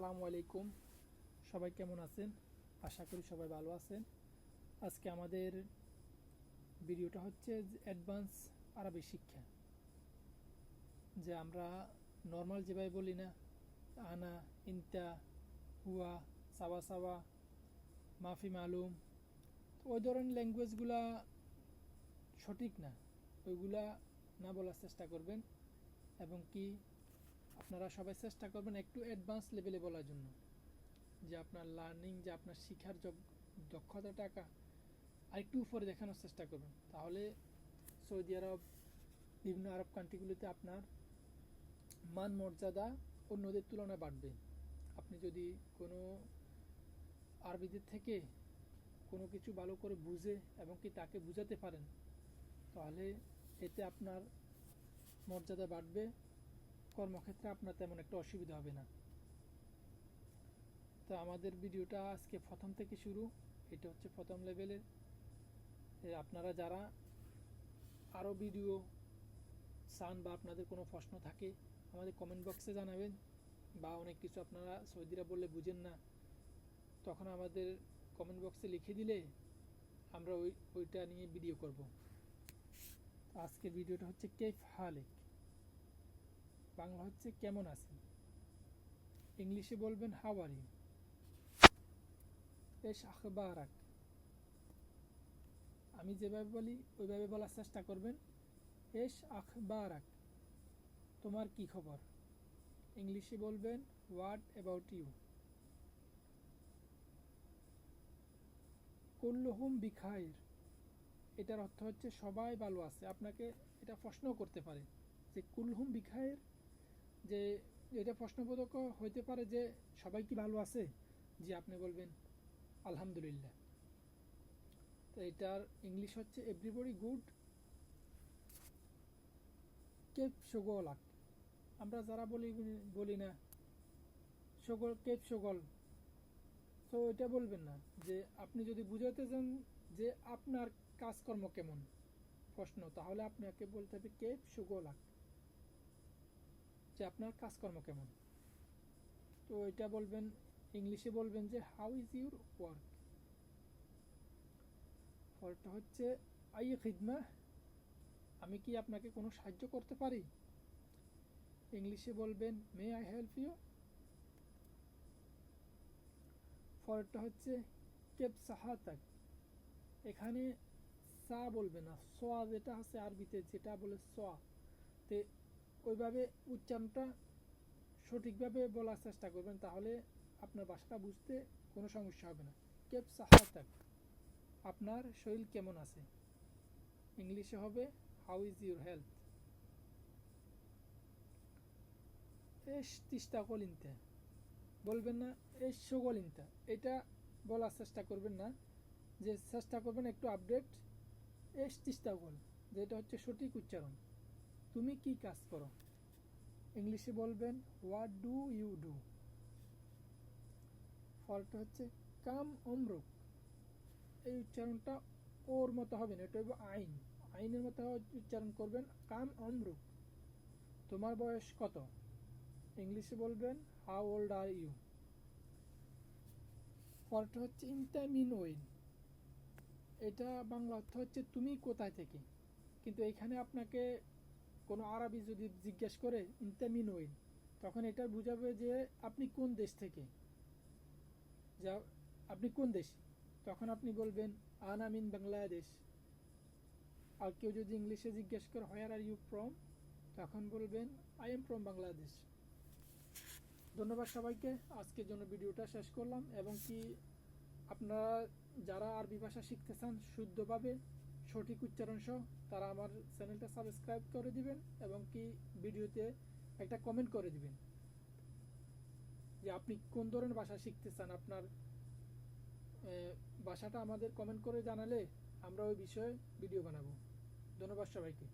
আসসালামু আলাইকুম। সবাই কেমন আছেন? আশা করি সবাই ভালো আছেন। আজকে আমাদের ভিডিওটা হচ্ছে অ্যাডভান্স আরবি শিক্ষা। যে আমরা নর্মাল যেভাবে বলি না, আনা, ইনতা, হুয়া সাবা সাবা মাফি, মালুম ওই ধরনের ল্যাঙ্গুয়েজগুলা সঠিক না, ওইগুলা না বলার চেষ্টা করবেন। এবং কি আপনারা সবাই চেষ্টা করবেন একটু অ্যাডভান্স লেভেলে বলার জন্য। যে আপনার লার্নিং যে আপনার শিখার যোগ- দক্ষতাটাকা আরেকটু উপরে দেখানোর চেষ্টা করবেন। তাহলে সৌদি আরব, বিভিন্ন আরব কান্ট্রিগুলিতে আপনার মান মর্যাদা অন্যদের তুলনায় বাড়বে। আপনি যদি কোনো আরবিদের থেকে কোনো কিছু ভালো করে বুঝে এবং কি তাকে বুঝাতে পারেন, তাহলে এতে আপনার মর্যাদা বাড়বে। কর্মক্ষেত্রে আপনার তেমন একটা অসুবিধা হবে না। তো আমাদের ভিডিওটা আজকে প্রথম থেকে শুরু। এটা হচ্ছে প্রথম লেভেলের। আপনারা যারা আরও ভিডিও চান বা আপনাদের কোনো প্রশ্ন থাকে, আমাদের কমেন্ট বক্সে জানাবেন বা অনেক কিছু আপনারা সৌদিরা বললে বুঝেন না। তখন আমাদের কমেন্ট বক্সে লিখে দিলে আমরা ওই, ওইটা নিয়ে ভিডিও করব। আজকের ভিডিওটা হচ্ছে কেফ হালেক। বাংলা হচ্ছে কেমন আছেন? ইংলিশে বলবেন হাউ আর ইউ এস আখবারাক। আমি যেভাবে বলি, ওইভাবে বলার চেষ্টা করবেন। এস আখবারাক। তোমার কি খবর? ইংলিশে বলবেন হোয়াট অ্যাবাউট ইউ কুল্লুহুম বিখায়ের এটার অর্থ হচ্ছে, সবাই ভালো আছে। আপনাকে এটা প্রশ্ন করতে পারে যে কুলহুম বিখায়ের যে এটা প্রশ্নবোধক হইতে পারে যে সবাই কি ভালো আছে? যে আপনি বলবেন, আলহামদুলিল্লাহ। তো এটার ইংলিশ হচ্ছে এভরিবডি গুড কেপ সগলাক আমরা যারা বলি বলি না, সগল কেপ সগল। তো এটা বলবেন না, যে আপনি যদি বুঝাতে চান যে আপনার কাজকর্ম কেমন প্রশ্ন, তাহলে আপনাকে বলতে হবে কেপ সুগলাক যে আপনার কাজকর্ম কেমন? তো এটা বলবেন, ইংলিশে বলবেন যে হাউ ইজ ইউর ওয়ার্ক পরটা হচ্ছে, আই খিদমা, আমি কি আপনাকে কোনো সাহায্য করতে পারি? ইংলিশে বলবেন মে আই হেল্প ইউ পরেরটা হচ্ছে কেপ সাহাতাক এখানে সা বলবে না, সোয়া যেটা আছে আরবিতে, যেটা বলে সোয়া, তে ওইভাবে উচ্চারণটা সঠিকভাবে বলার চেষ্টা করবেন, তাহলে আপনার ভাষাটা বুঝতে কোনো সমস্যা হবে না। কেপ সাহাতাক আপনার শরীর কেমন আছে? ইংলিশে হবে হাউ ইজ ইউর হেলথ এস, তিস্তা কলিনতে। বলবেন না, এস সগলিনতা এটা বলার চেষ্টা করবেন না, যে চেষ্টা করবেন একটু আপডেট এস, তিস্তা গল যেটা হচ্ছে সঠিক উচ্চারণ। তুমি কি কাজ করো? ইংলিশে বলবেন হোয়াট ডু ইউ ডু ফলটা হচ্ছে, কাম অমরুক। এই উচ্চারণটা ওর মতো হবে না, এটা হবে আইন। আইনের মতো উচ্চারণ করবেন, কাম অমরুক। তোমার বয়স কত? ইংলিশে বলবেন হাউ ওল্ড আর ইউ পরটা হচ্ছে ইন্টামিন ওয়েন এটা বাংলা অর্থ হচ্ছে, তুমি কোথায় থেকে? কিন্তু এখানে আপনাকে কোনো আরবি যদি জিজ্ঞেস করে ইন্টামিন ওয়েন তখন এটা বুঝাবে যে আপনি কোন দেশ থেকে? যা, আপনি কোন দেশ? তখন আপনি বলবেন, আন আমিন বাংলাদেশ। আর কেউ যদি ইংলিশে জিজ্ঞেস করে হোয়ার আর ইউ ফ্রম তখন বলবেন আই এম ফ্রম বাংলাদেশ ধন্যবাদ সবাইকে। আজকের জন্য ভিডিওটা শেষ করলাম। এবং কি আপনারা যারা আরবি ভাষা শিখতে চান, শুদ্ধভাবে সঠিক উচ্চারণ সহ তারা আমার চ্যানেলটা সাবস্ক্রাইব করে দিবেন এবং কি ভিডিওতে একটা কমেন্ট করে দিবেন যে আপনি কোন ধরনের ভাষা শিখতে চান? আপনার ভাষাটা আমাদের কমেন্ট করে জানালে আমরা ওই বিষয়ে ভিডিও বানাবো। ধন্যবাদ সবাইকে।